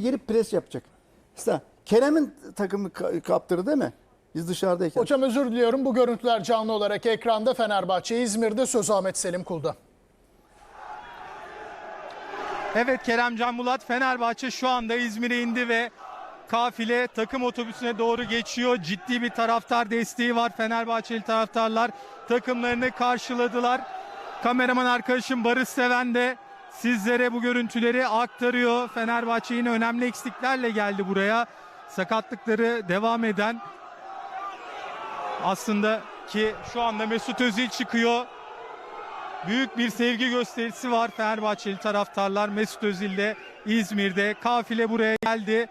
girip pres yapacak. Mesela Kerem'in takımı ka- kaptırdı değil mi? Biz dışarıdayken. Hocam özür diliyorum. Bu görüntüler canlı olarak ekranda Fenerbahçe İzmir'de söz Ahmet Selim Kul'da. Evet Kerem Can Bulat Fenerbahçe şu anda İzmir'e indi ve kafile takım otobüsüne doğru geçiyor. Ciddi bir taraftar desteği var. Fenerbahçeli taraftarlar takımlarını karşıladılar. Kameraman arkadaşım Barış Seven de sizlere bu görüntüleri aktarıyor. Fenerbahçe yine önemli eksiklerle geldi buraya. Sakatlıkları devam eden aslında ki şu anda Mesut Özil çıkıyor. Büyük bir sevgi gösterisi var Fenerbahçeli taraftarlar Mesut Özil de İzmir'de. Kafile buraya geldi.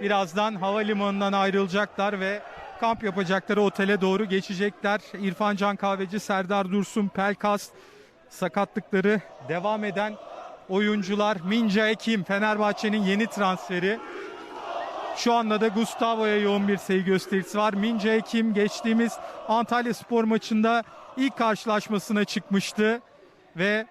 Birazdan havalimanından ayrılacaklar ve kamp yapacakları otele doğru geçecekler. İrfan Can Kahveci, Serdar Dursun, Pelkas sakatlıkları devam eden oyuncular. Minca Ekim Fenerbahçe'nin yeni transferi. Şu anda da Gustavo'ya yoğun bir sevgi gösterisi var. Mince Ekim geçtiğimiz Antalya Spor maçında ilk karşılaşmasına çıkmıştı ve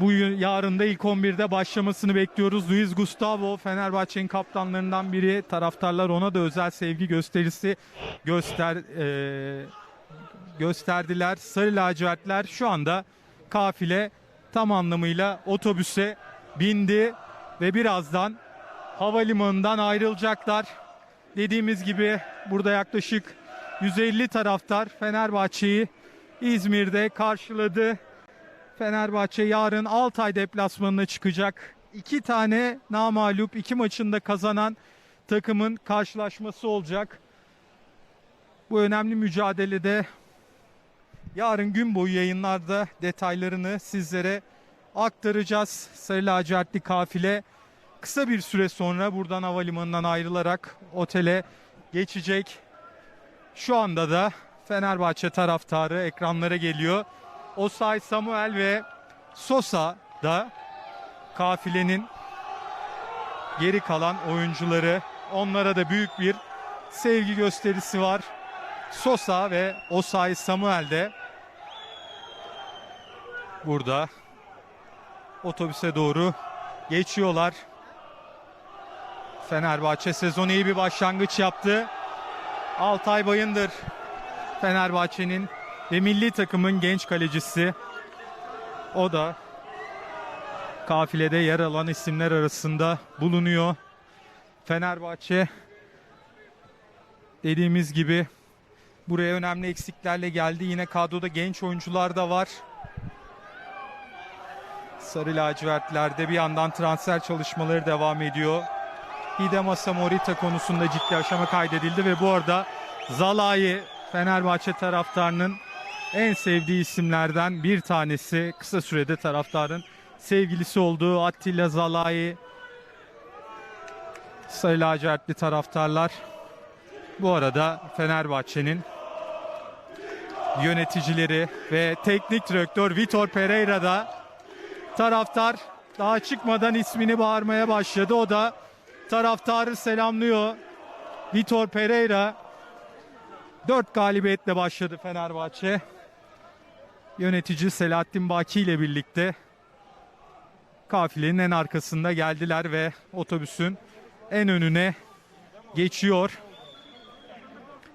bu yı- yarın da ilk 11'de başlamasını bekliyoruz. Luis Gustavo Fenerbahçe'nin kaptanlarından biri. Taraftarlar ona da özel sevgi gösterisi göster eee, gösterdiler. Sarı lacivertler şu anda kafile tam anlamıyla otobüse bindi ve birazdan havalimanından ayrılacaklar. Dediğimiz gibi burada yaklaşık 150 taraftar Fenerbahçe'yi İzmir'de karşıladı. Fenerbahçe yarın Altay deplasmanına çıkacak. İki tane namalup iki maçında kazanan takımın karşılaşması olacak. Bu önemli mücadelede yarın gün boyu yayınlarda detaylarını sizlere aktaracağız. Sarı lacivertli kafile kısa bir süre sonra buradan havalimanından ayrılarak otele geçecek. Şu anda da Fenerbahçe taraftarı ekranlara geliyor. Osay Samuel ve Sosa da kafilenin geri kalan oyuncuları. Onlara da büyük bir sevgi gösterisi var. Sosa ve Osay Samuel de burada otobüse doğru geçiyorlar. Fenerbahçe sezonu iyi bir başlangıç yaptı. Altay Bayındır Fenerbahçe'nin ve milli takımın genç kalecisi. O da kafilede yer alan isimler arasında bulunuyor. Fenerbahçe dediğimiz gibi buraya önemli eksiklerle geldi. Yine kadroda genç oyuncular da var. Sarı lacivertlerde bir yandan transfer çalışmaları devam ediyor. Hidemasa Morita konusunda ciddi aşama kaydedildi ve bu arada Zalai Fenerbahçe taraftarının en sevdiği isimlerden bir tanesi. Kısa sürede taraftarın sevgilisi olduğu Attila Zalai. Sarı lacivertli taraftarlar. Bu arada Fenerbahçe'nin yöneticileri ve teknik direktör Vitor Pereira da taraftar daha çıkmadan ismini bağırmaya başladı. O da taraftarı selamlıyor. Vitor Pereira 4 galibiyetle başladı Fenerbahçe. Yönetici Selahattin Baki ile birlikte kafilenin en arkasında geldiler ve otobüsün en önüne geçiyor.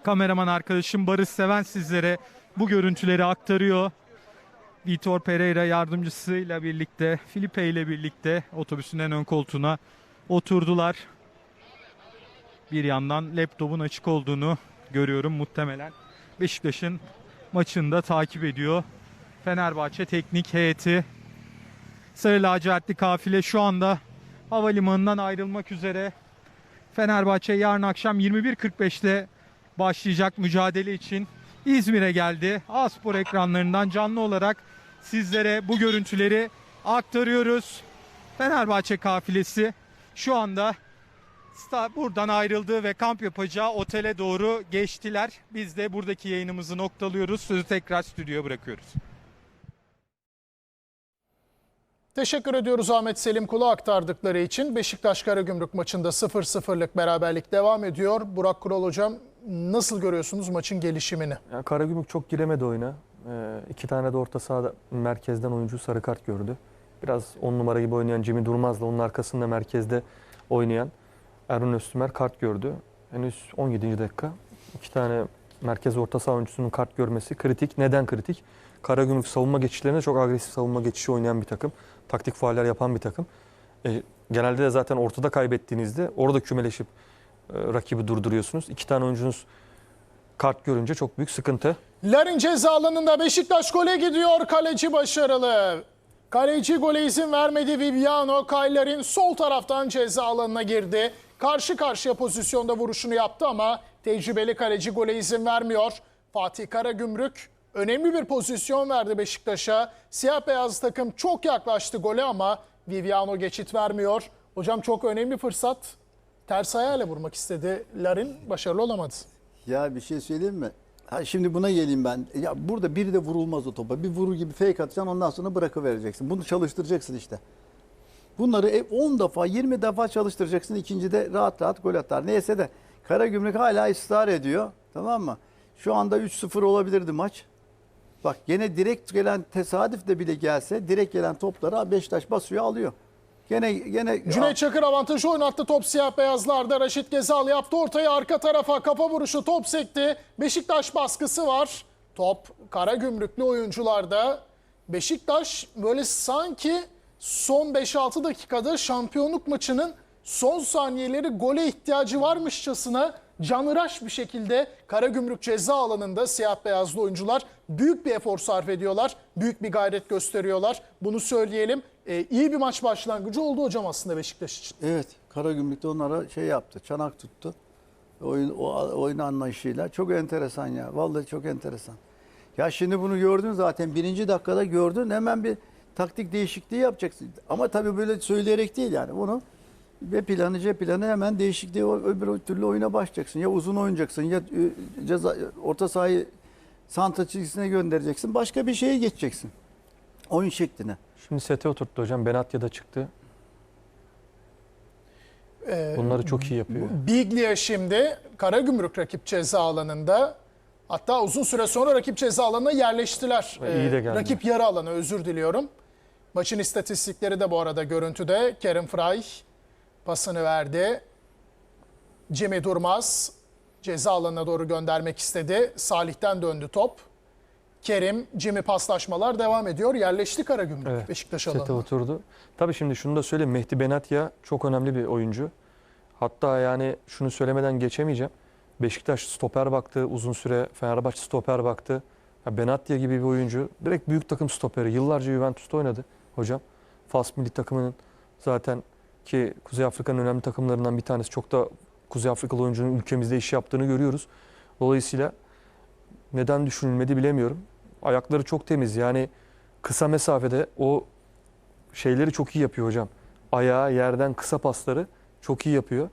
Kameraman arkadaşım Barış Seven sizlere bu görüntüleri aktarıyor. Vitor Pereira yardımcısıyla birlikte, Filipe ile birlikte otobüsün en ön koltuğuna oturdular. Bir yandan laptopun açık olduğunu görüyorum muhtemelen. Beşiktaş'ın maçını da takip ediyor. Fenerbahçe teknik heyeti. Sarı lacivertli kafile şu anda havalimanından ayrılmak üzere. Fenerbahçe yarın akşam 21.45'te başlayacak mücadele için İzmir'e geldi. Aspor ekranlarından canlı olarak sizlere bu görüntüleri aktarıyoruz. Fenerbahçe kafilesi şu anda buradan ayrıldı ve kamp yapacağı otele doğru geçtiler. Biz de buradaki yayınımızı noktalıyoruz. Sözü tekrar stüdyoya bırakıyoruz. Teşekkür ediyoruz Ahmet Selim Kul'a aktardıkları için. Beşiktaş Karagümrük maçında 0-0'lık beraberlik devam ediyor. Burak Kural hocam nasıl görüyorsunuz maçın gelişimini? Ya Karagümrük çok giremedi oyuna. Ee, iki tane de orta sahada merkezden oyuncu sarı kart gördü. biraz 10 numara gibi oynayan Jimmy Durmaz'la onun arkasında merkezde oynayan Erun Öztümer kart gördü. Henüz 17. dakika. İki tane merkez orta saha oyuncusunun kart görmesi kritik. Neden kritik? Karagümrük savunma geçişlerinde çok agresif savunma geçişi oynayan bir takım. Taktik fauller yapan bir takım. E, genelde de zaten ortada kaybettiğinizde orada kümeleşip rakibi durduruyorsunuz. İki tane oyuncunuz kart görünce çok büyük sıkıntı. Larin ceza alanında Beşiktaş gole gidiyor. Kaleci başarılı. Kaleci gole izin vermedi Viviano. Kayler'in sol taraftan ceza alanına girdi. Karşı karşıya pozisyonda vuruşunu yaptı ama tecrübeli kaleci gole izin vermiyor. Fatih Karagümrük önemli bir pozisyon verdi Beşiktaş'a. Siyah beyaz takım çok yaklaştı gole ama Viviano geçit vermiyor. Hocam çok önemli fırsat. Ters ayağıyla vurmak istedi. Larin başarılı olamadı. Ya bir şey söyleyeyim mi? Ha şimdi buna geleyim ben. Ya burada biri de vurulmaz o topa. Bir vurur gibi fake atacaksın ondan sonra bırakıvereceksin. Bunu çalıştıracaksın işte. Bunları e, 10 defa 20 defa çalıştıracaksın. İkincide rahat rahat gol atar. Neyse de Karagümrük hala ısrar ediyor. Tamam mı? Şu anda 3-0 olabilirdi maç. Bak gene direkt gelen tesadüf de bile gelse direkt gelen topları Beşiktaş basıyor alıyor. Gene gene Cüneyt Çakır avantajı oynattı top siyah beyazlarda. Raşit Gezal yaptı ortaya arka tarafa kafa vuruşu top sekti. Beşiktaş baskısı var. Top Karagümrüklü oyuncularda. Beşiktaş böyle sanki son 5-6 dakikada şampiyonluk maçının son saniyeleri gole ihtiyacı varmışçasına canıraş bir şekilde Karagümrük ceza alanında siyah beyazlı oyuncular büyük bir efor sarf ediyorlar. Büyük bir gayret gösteriyorlar. Bunu söyleyelim. Ee, iyi bir maç başlangıcı oldu hocam aslında Beşiktaş için. Evet, Karagümrük'te onlara şey yaptı, çanak tuttu. Oyun, o oyun anlayışıyla. Çok enteresan ya. Vallahi çok enteresan. Ya şimdi bunu gördün zaten. Birinci dakikada gördün. Hemen bir taktik değişikliği yapacaksın. Ama tabii böyle söyleyerek değil yani. Bunu B planı, C planı hemen değişikliği öbür türlü oyuna başlayacaksın. Ya uzun oynayacaksın ya e, ceza, orta sahayı santra çizgisine göndereceksin. Başka bir şeye geçeceksin. Oyun şekline. Şimdi sete oturttu hocam. Benatya da çıktı. Ee, Bunları çok iyi yapıyor. Biglia şimdi Karagümrük rakip ceza alanında. Hatta uzun süre sonra rakip ceza alanına yerleştiler. Ve iyi de geldi. rakip yarı alanı özür diliyorum. Maçın istatistikleri de bu arada görüntüde. Kerim Fry pasını verdi. Jimmy Durmaz ceza alanına doğru göndermek istedi. Salih'ten döndü top. Kerim, Jimmy paslaşmalar devam ediyor. Yerleşti Karagümrük Evet, Beşiktaş Sete alanına. oturdu. Tabii şimdi şunu da söyleyeyim. Mehdi Benatya çok önemli bir oyuncu. Hatta yani şunu söylemeden geçemeyeceğim. Beşiktaş stoper baktı uzun süre. Fenerbahçe stoper baktı. Ya Benatya gibi bir oyuncu. Direkt büyük takım stoperi. Yıllarca Juventus'ta oynadı hocam. Fas milli takımının zaten ki Kuzey Afrika'nın önemli takımlarından bir tanesi. Çok da Kuzey Afrikalı oyuncunun ülkemizde iş yaptığını görüyoruz. Dolayısıyla neden düşünülmedi bilemiyorum. Ayakları çok temiz. Yani kısa mesafede o şeyleri çok iyi yapıyor hocam. Ayağı yerden kısa pasları çok iyi yapıyor.